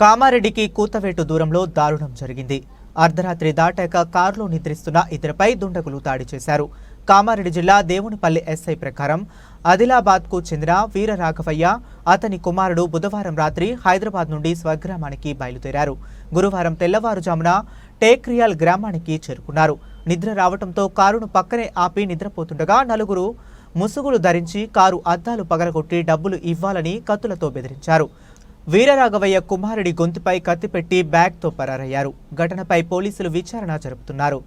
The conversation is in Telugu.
కామారెడ్డికి కూతవేటు దూరంలో దారుణం జరిగింది. అర్ధరాత్రి దాటాక కారులో నిద్రిస్తున్న ఇద్దరిపై దుండగులు దాడి చేశారు. కామారెడ్డి జిల్లా దేవునిపల్లి ఎస్ఐ ప్రకారం ఆదిలాబాద్కు చెందిన వీర రాఘవయ్య అతని కుమారుడు బుధవారం రాత్రి హైదరాబాద్ నుండి స్వగ్రామానికి బయలుదేరారు. గురువారం తెల్లవారుజామున టేక్రియాల్ గ్రామానికి చేరుకున్నారు. నిద్ర రావడంతో కారును పక్కనే ఆపి నిద్రపోతుండగా నలుగురు ముసుగులు ధరించి కారు అద్దాలు పగలగొట్టి డబ్బులు ఇవ్వాలని కత్తులతో బెదిరించారు. వీరరాఘవయ్య కుమారుడి గొంతుపై కత్తిపెట్టి బ్యాగ్తో పరారయ్యారు. ఘటనపై పోలీసులు విచారణ జరుపుతున్నారు.